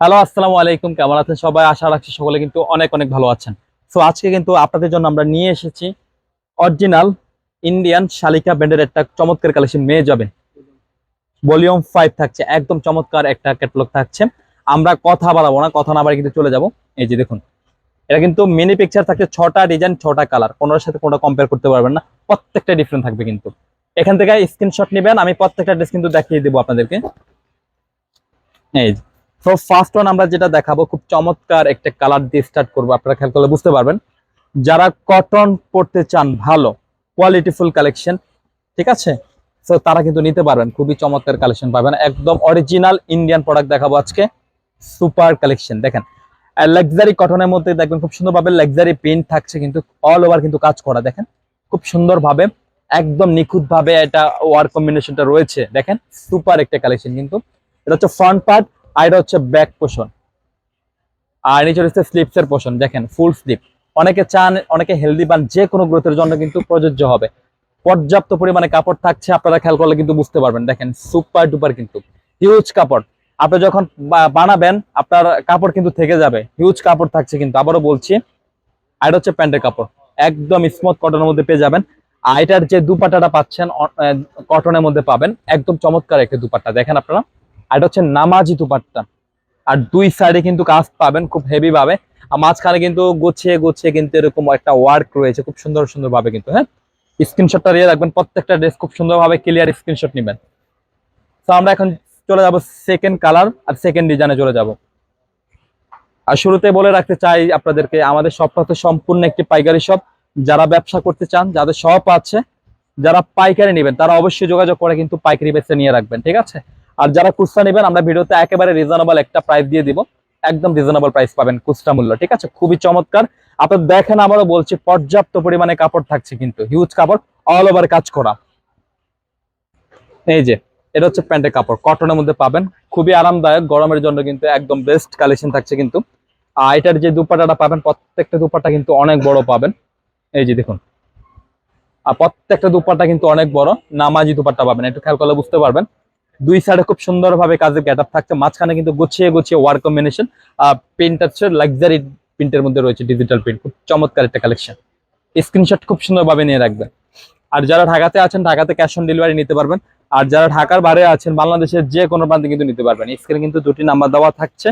Hello, আসসালামু আলাইকুম। কেমন আছেন সবাই? আশা রাখছি সকলে কিন্তু অনেক অনেক ভালো আছেন। সো আজকে কিন্তু আপনাদের জন্য আমরা নিয়ে এসেছি অরিজিনাল ইন্ডিয়ান শালিকা ব্র্যান্ডের একটা চমৎকার কালেকশন মেয়ে যাবেন ভলিউম ফাইভ থাকছে, একদম চমৎকার একটা ক্যাটলগ থাকছে। আমরা কথা বাড়াবো না, কথা না বাড়ি কিন্তু চলে যাব। এই যে দেখুন, এটা কিন্তু মিনি পিকচার থাকছে, ছটা ডিজাইন ছটা কালার কোনোটার সাথে কোনোটা কম্পেয়ার করতে পারবেন না, প্রত্যেকটা ডিফারেন্ট থাকবে কিন্তু। এখান থেকে স্ক্রিনশট নেবেন, আমি প্রত্যেকটা ড্রেস কিন্তু দেখিয়ে দেবো আপনাদেরকে। এই তো ফার্স্ট ওয়ান আমরা যেটা দেখাবো, খুব চমৎকার একটা কালার দিয়ে স্টার্ট করব, আপনারা খেয়াল করলে বুঝতে পারবেন। যারা কটন পড়তে চান, ভালো কোয়ালিটিফুল কালেকশন ঠিক আছে? তো তারা কিন্তু নিতে পারবেন, খুবই চমৎকার কালেকশন পাবেন। একদম অরিজিনাল ইন্ডিয়ান প্রোডাক্ট দেখাবো আজকে সুপার কালেকশন দেখেন। লাক্সারি কটনের মধ্যে দেখবেন, খুব সুন্দরভাবে লাক্সারি প্রিন্ট থাকছে কিন্তু অল ওভার কিন্তু কাজ করা, দেখেন? খুব সুন্দরভাবে, একদম নিখুঁতভাবে এটা ওয়ার কম্বিনেশনটা রয়েছে, দেখেন? সুপার একটা কালেকশন কিন্তু। এটা হচ্ছে ফ্রন্ট পার্ট আর এটা হচ্ছে ব্যাক পোষণ আর নিচে হচ্ছে স্লিপস এর পোষণ দেখেন ফুল স্লিপ অনেকে চান, অনেকে হেলদি বান যে কোনো গ্রোথের জন্য কিন্তু প্রযোজ্য হবে। পর্যাপ্ত পরিমাণে কাপড় থাকছে, আপনারা খেয়াল করলে কিন্তু বুঝতে পারবেন। দেখেন সুপার ডুপার কিন্তু। হিউজ কাপড়। আপনি যখন বানাবেন, আপনার কাপড় কিন্তু থেকে যাবে। হিউজ কাপড় থাকছে কিন্তু। আবারও বলছি, আর এটা হচ্ছে প্যান্টের কাপড়। একদম স্মুথ কটনের মধ্যে পেয়ে যাবেন। আর এটার যে দুপাটাটা পাচ্ছেন কটনের মধ্যে পাবেন, একদম চমৎকার একটা দুপাট্টা। দেখেন আপনারা। আর এটা হচ্ছে নামাজি দুপাট্টা। আর দুই সাইডে কিন্তু কাজ পাবেন খুব হেভি ভাবে। আর মাঝখানে কিন্তু গুছিয়ে গুছিয়ে কিন্তু এরকম একটা ওয়ার্ক রয়েছে, খুব সুন্দর সুন্দর ভাবে কিন্তু হ্যাঁ? স্ক্রিনশটটা দিয়ে রাখবেন, প্রত্যেকটা ড্রেস খুব সুন্দরভাবে ক্লিয়ার স্ক্রিনশট নেবেন। তো আমরা এখন চলে যাব সেকেন্ড কালার আর সেকেন্ড ডিজাইনে চলে যাব। আর শুরুতে বলে রাখতে চাই আপনাদেরকে, আমাদের শপটা হচ্ছে সম্পূর্ণ একটি পাইকারি শপ যারা ব্যবসা করতে চান, যাদের শপ আছে, যারা পাইকারি নেবেন, তারা অবশ্যই যোগাযোগ করে কিন্তু পাইকারি বেচে নিয়ে রাখবেন, ঠিক আছে? আর যারা খুচরা নেবেন, আমরা ভিডিওতে একেবারে রিজনেবল একটা প্রাইস দিয়ে দিব। একদম রিজনেবল প্রাইস পাবেন খুচরা মূল্য, ঠিক আছে? খুবই চমৎকার। আপনার দেখেন আবারও বলছি, পর্যাপ্ত পরিমাণে কাপড় থাকছে কিন্তু। হিউজ কাপড় অল ওভার কাজ করা। এই যে, এটা হচ্ছে প্যান্টের কাপড়। কটনের মধ্যে পাবেন। খুবই আরামদায়ক, গরমের জন্য কিন্তু একদম বেস্ট কালেকশন থাকছে কিন্তু। আর এটার যে দুপাটাটা পাবেন, প্রত্যেকটা দুপাটা কিন্তু অনেক বড় পাবেন। এই যে দেখুন। আর প্রত্যেকটা দুপাটা কিন্তু অনেক বড়, নামাজি দুপাট্টা পাবেন। একটু খেয়াল করলে বুঝতে পারবেন। দুই সাইডে খুব সুন্দরভাবে কাজের গেট থাকছে, মাঝখানে কিন্তু গুছিয়ে গুছিয়ে ওয়ার্ক কম্বিনেশন প্রিন্ট হচ্ছে লাক্সারি প্রিন্টের মধ্যে রয়েছে ডিজিটাল প্রিন্ট খুব চমৎকার একটা কালেকশন স্ক্রিনশট খুব সুন্দরভাবে নিয়ে রাখবেন। আর যারা ঢাকাতে আছেন, ঢাকাতে ক্যাশ অন ডেলিভারি নিতে পারবেন। আর যারা ঢাকার বাইরে আছেন, বাংলাদেশের যে কোনো প্রান্তে কিন্তু নিতে পারবেন। স্ক্রিনে কিন্তু দুটি নাম্বার দেওয়া থাকছে।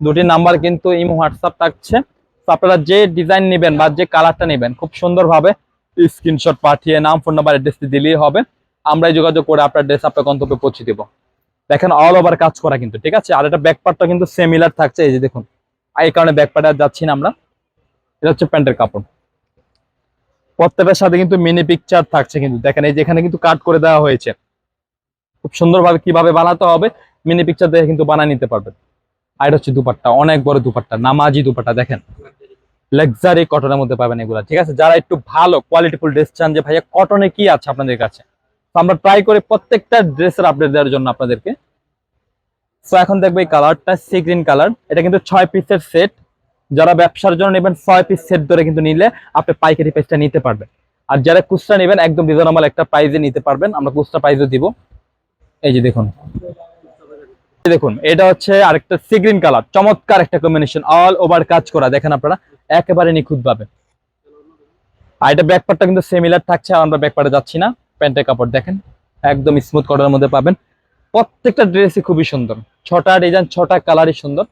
দুটি নাম্বার কিন্তু ইমো হোয়াটসঅ্যাপ থাকছে। আপনারা যে ডিজাইন নেবেন বা যে কালারটা নেবেন, খুব সুন্দরভাবে স্ক্রিনশট পাঠিয়ে নাম ফোন নাম্বার অ্যাড্রেসটি দিলেই হবে। আমরাই যোগাযোগ করে আপনার ড্রেস আপনার গন্তব্যে পৌঁছে দিব। দেখেন অল ওভার কাজ করা কিন্তু, ঠিক আছে? আর এটা ব্যাক পার্টটা কিন্তু সেমিলার থাকছে, এই যে দেখুন। এই কারণে ব্যাক পার্টে যাচ্ছি না আমরা। এটা হচ্ছে প্যান্টের কাপড়। প্রত্যেকের সাথে কিন্তু মিনি পিকচার থাকছে কিন্তু। দেখেন, এই যেখানে কিন্তু কাট করে দেওয়া হয়েছে। খুব সুন্দরভাবে কীভাবে বানাতে হবে মিনি পিকচার দেখে কিন্তু বানিয়ে নিতে পারবেন। আর এটা হচ্ছে দুপাট্টা, অনেক বড় দুপাট্টা, নামাজি দুপাট্টা, দেখেন। লাক্সারি কটনের মধ্যে পাবেন এগুলা, ঠিক আছে? যারা একটু ভালো কোয়ালিটিফুল ড্রেস চান যে, ভাইয়া কটনে কি আছে আপনাদের কাছে? তো আমরা ট্রাই করে প্রত্যেকটা ড্রেসের আপডেট দেওয়ার জন্য আপনাদেরকে। তো এখন দেখবে এই কালারটা সি গ্রিন কালার এটা কিন্তু ছয় পিসের সেট যারা ব্যবসার জন্য নেবেন, ছয় পিস সেট ধরে কিন্তু নিলে আপনি পাইকারি প্রাইসটা নিতে পারবেন। আর যারা খুচরা নেবেন, একদম রিজনেবল একটা প্রাইসে নিতে পারবেন। আমরা খুচরা প্রাইসও দিব। এই যে দেখুন। দেখুন, এটা হচ্ছে আরেকটা সি গ্রিন কালার চমৎকার একটা কম্বিনেশন অল ওভার কাজ করা। দেখেন আপনারা, একেবারে নিখুঁত ভাবে আর এটা ব্যাকপার্টটা কিন্তু সেমিলার থাকছে, আর আমরা ব্যাকপার্টে যাচ্ছি না। প্যান্টের কাপড় দেখেন, একদম স্মুথ কটনের মধ্যে পাবেন। প্রত্যেকটা ড্রেসই খুবই সুন্দর। ছটা ডিজাইন ছটা কালারই সুন্দর।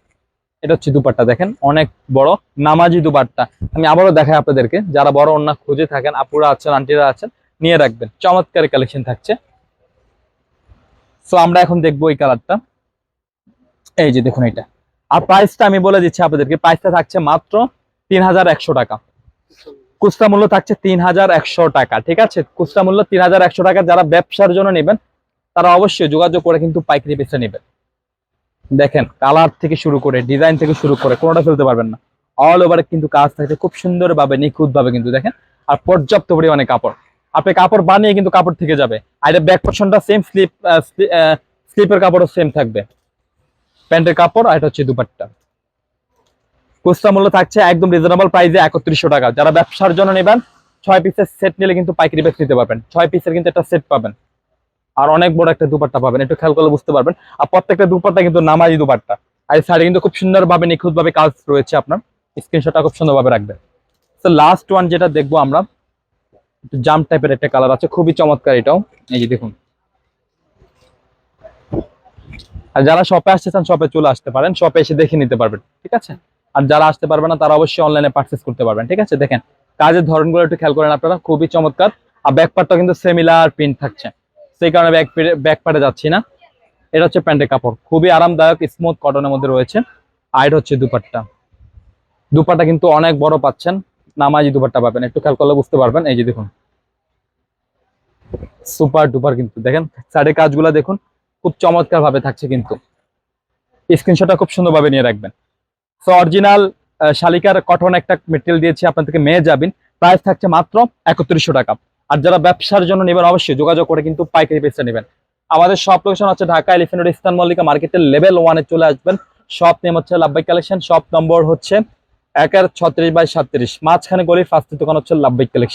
এটা হচ্ছে দুপাট্টা দেখেন, অনেক বড় নামাজি দুপাট্টা। আমি আবারও দেখাই আপনাদেরকে, যারা বড় অন্য খুঁজে থাকেন, আপুরা আছেন আন্টিরা আছেন, নিয়ে রাখবেন। চমৎকার কালেকশন থাকছে। সো আমরা এখন দেখব এই কালারটা এই যে দেখুন এটা। আর প্রাইসটা আমি বলে দিচ্ছি আপনাদেরকে প্রাইসটা থাকছে মাত্র তিন হাজার একশো টাকা। খুচরা মূল্য থাকছে তিন হাজার একশো টাকা, ঠিক আছে? খুচরা মূল্য তিন হাজার একশো টাকা, যারা ব্যবসার জন্য নেবেন, তারা অবশ্যই যোগাযোগ করে কিন্তু পাইকারি বেচে নেবেন। দেখেন, কালার থেকে শুরু করে, ডিজাইন থেকে শুরু করে, কোনোটা ফেলতে পারবেন না। অল ওভার কিন্তু কাজ থাকছে, খুব সুন্দরভাবে, নিখুঁতভাবে কিন্তু, দেখেন? আর পর্যাপ্ত পরিমাণে কাপড়। আপনি কাপড় বানিয়ে কিন্তু কাপড় থেকে যাবে। আর এটা ব্যাক পোর্শনটা সেম স্লিপ স্লিপের কাপড়ও সেম থাকবে। প্যান্টের কাপড় আর এটা হচ্ছে দুপাট্টা। খুচরা মূল্য থাকছে একদম রিজনেবল প্রাইসে একত্রিশশো টাকা। যারা ব্যবসার জন্য নেবেন, ছয় পিসের সেট নিলে কিন্তু পাইকারি বেচ নিতে পারবেন। ছয় পিসের কিন্তু একটা সেট পাবেন। আর অনেক বড় একটা দুপাট্টা পাবেন। একটু খেয়াল করলে বুঝতে পারবেন। আর প্রত্যেকটা দুপাট্টা কিন্তু নামাজি দুপাট্টা। আর এই সাইডে কিন্তু খুব সুন্দরভাবে, নিখুঁতভাবে কাজ রয়েছে আপনার। স্ক্রিনশটটা খুব সুন্দরভাবে রাখবেন। তো লাস্ট ওয়ান যেটা দেখব আমরা, একটু জাম টাইপের একটা কালার আছে। খুবই চমৎকার এটাও। এই যে দেখুন। আর যারা শপে আসতে চান শপে চলে আসতে পারেন। শপে এসে দেখে নিতে পারবেন। ঠিক আছে? আর যারা আসতে পারবে না, তারা অবশ্যই অনলাইনে পার্চেস করতে পারবেন, ঠিক আছে? দেখেন, কাজের ধরনগুলো একটু খেয়াল করেন আপনারা, খুবই চমৎকার। আর ব্যাক পার্টটা কিন্তু সেমিলার প্রিন্ট থাকছে। সেই কারণে ব্যাক ব্যাক পার্টে যাচ্ছি না। এটা হচ্ছে প্যান্টের কাপড়, খুবই আরামদায়ক স্মুথ কটনের মধ্যে রয়েছে। আর হচ্ছে দুপাট্টা। দুপাট্টা কিন্তু অনেক বড় পাচ্ছেন, নামাজি দুপাট্টা পাবেন। একটু খেয়াল করলে বুঝতে পারবেন। এই যে দেখুন সুপার ডুপার কিন্তু। দেখেন সাইডের কাজগুলো দেখুন, খুব চমৎকার ভাবে থাকছে কিন্তু। স্ক্রিনশটটা খুব সুন্দরভাবে নিয়ে রাখবেন। সো অরিজিনাল শালিকার কটন একটা মেটেরিয়াল দিয়েছি আপনাদেরকে মেয়ে যাবেন। প্রাইস থাকছে মাত্র একত্রিশশো টাকা। আর যারা ব্যবসার জন্য নেবেন, অবশ্যই যোগাযোগ করে কিন্তু পাইকারি পেসটা নেবেন। আমাদের সব লোকেশন হচ্ছে ঢাকা এলিফেন্ট ইস্তান মল্লিকা মার্কেটের লেভেল ওয়ানে চলে আসবেন। শপ নেম হচ্ছে লাভবাই কালেকশন শপ নম্বর হচ্ছে একের ছত্রিশ বাই সাতত্রিশ মাঝখানে গলির ফার্স্টের দোকান হচ্ছে লাভবাই কালেকশন